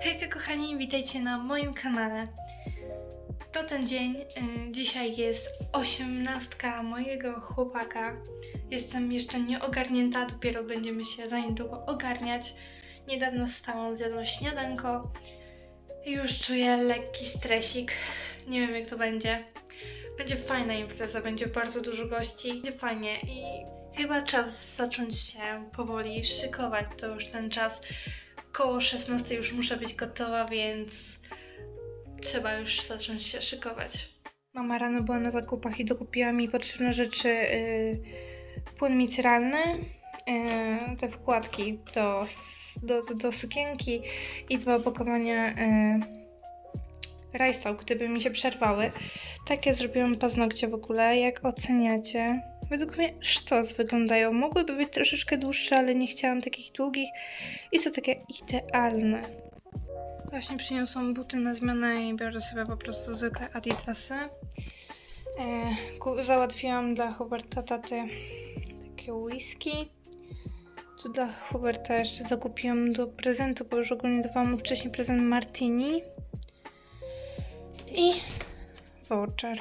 Hejka kochani, witajcie na moim kanale. To ten dzień, y, dzisiaj jest osiemnastka mojego chłopaka. Jestem jeszcze nieogarnięta, dopiero będziemy się za niedługo ogarniać. Niedawno wstałam, zjadłam śniadanko już czuję lekki stresik. Nie wiem jak to będzie. Będzie fajna impreza, będzie bardzo dużo gości, będzie fajnie i chyba czas zacząć się powoli szykować. To już ten czas koło 16 już muszę być gotowa, więc trzeba już zacząć się szykować. Mama rano była na zakupach i dokupiła mi potrzebne rzeczy. Yy, płyn miceralny, yy, te wkładki do, do, do, do sukienki i dwa opakowania yy, rajstop, gdyby mi się przerwały. Takie zrobiłam paznokcie w ogóle. Jak oceniacie? Według mnie sztos wyglądają. Mogłyby być troszeczkę dłuższe, ale nie chciałam takich długich i są takie idealne. Właśnie przyniosłam buty na zmianę i biorę sobie po prostu zwykłe adidasy. E, załatwiłam dla Huberta taty takie whisky. Tu dla Huberta jeszcze dokupiłam do prezentu, bo już ogólnie dawałam mu wcześniej prezent Martini. I voucher.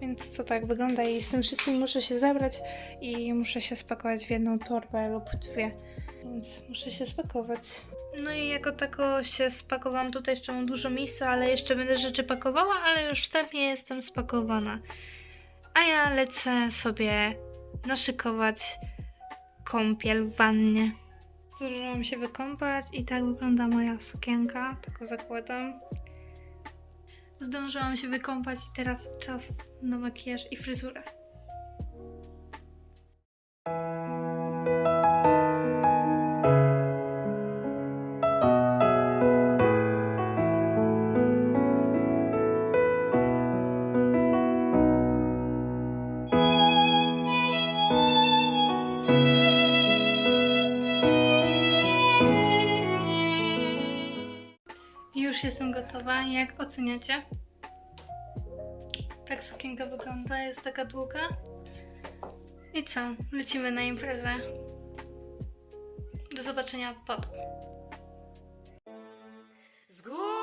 Więc to tak wygląda i z tym wszystkim muszę się zabrać i muszę się spakować w jedną torbę lub dwie. Więc muszę się spakować. No i jako tako się spakowałam. Tutaj jeszcze mam dużo miejsca, ale jeszcze będę rzeczy pakowała, ale już wstępnie jestem spakowana. A ja lecę sobie naszykować kąpiel w wannie. Zdążyłam się wykąpać i tak wygląda moja sukienka. Taką zakładam. Zdążyłam się wykąpać i teraz czas na makijaż i fryzurę. Już jestem gotowa. Jak oceniacie? Tak sukienka wygląda, jest taka długa. I co? Lecimy na imprezę. Do zobaczenia potem. Zgubiłaś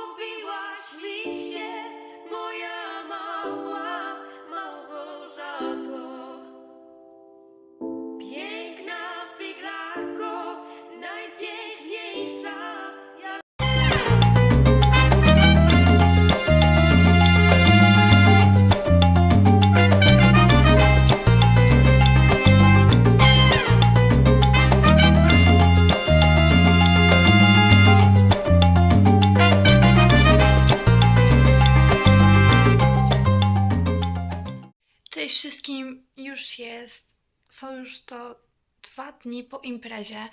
wszystkim, już jest. Są już to dwa dni po imprezie.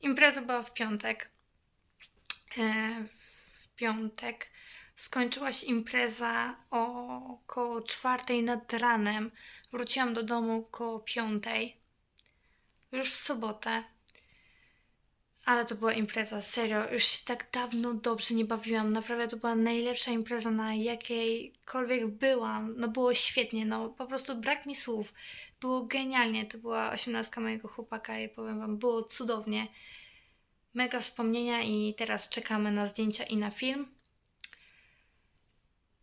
Impreza była w piątek. E, w piątek skończyła się impreza około czwartej nad ranem. Wróciłam do domu około piątej. Już w sobotę. Ale to była impreza, serio. Już się tak dawno dobrze nie bawiłam. Naprawdę to była najlepsza impreza, na jakiejkolwiek byłam. No było świetnie, no po prostu brak mi słów. Było genialnie. To była osiemnastka mojego chłopaka i powiem wam, było cudownie. Mega wspomnienia i teraz czekamy na zdjęcia i na film.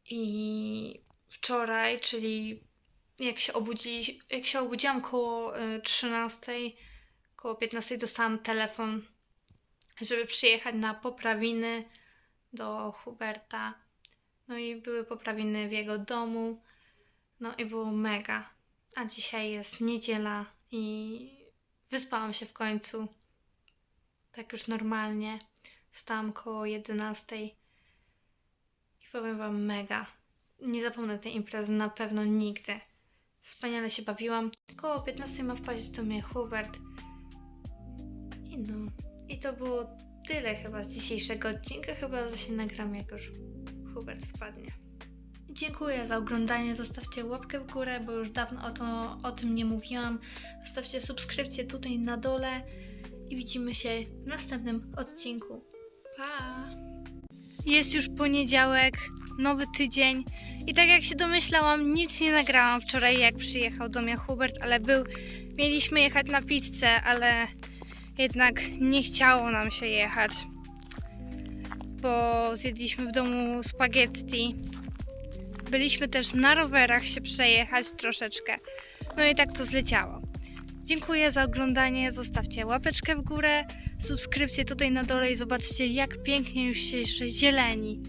I wczoraj, czyli jak się, obudzi, jak się obudziłam koło y, 13, koło 15 dostałam telefon, żeby przyjechać na poprawiny do Huberta. No i były poprawiny w jego domu. No i było mega. A dzisiaj jest niedziela i wyspałam się w końcu. Tak już normalnie. Wstałam koło 11. I powiem Wam mega. Nie zapomnę tej imprezy na pewno nigdy. Wspaniale się bawiłam. Koło 15 ma wpaść do mnie Hubert. I no. I to było tyle chyba z dzisiejszego odcinka. Chyba, że się nagram jak już Hubert wpadnie. Dziękuję za oglądanie. Zostawcie łapkę w górę, bo już dawno o, to, o tym nie mówiłam. Zostawcie subskrypcję tutaj na dole i widzimy się w następnym odcinku. Pa! Jest już poniedziałek, nowy tydzień i tak jak się domyślałam, nic nie nagrałam wczoraj jak przyjechał do mnie Hubert, ale był, mieliśmy jechać na pizzę, ale jednak nie chciało nam się jechać. bo zjedliśmy w domu spaghetti. Byliśmy też na rowerach się przejechać troszeczkę. No i tak to zleciało. Dziękuję za oglądanie. Zostawcie łapeczkę w górę, subskrypcję tutaj na dole i zobaczcie, jak pięknie już się zieleni.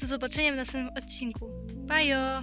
Do zobaczenia w następnym odcinku. Bajo!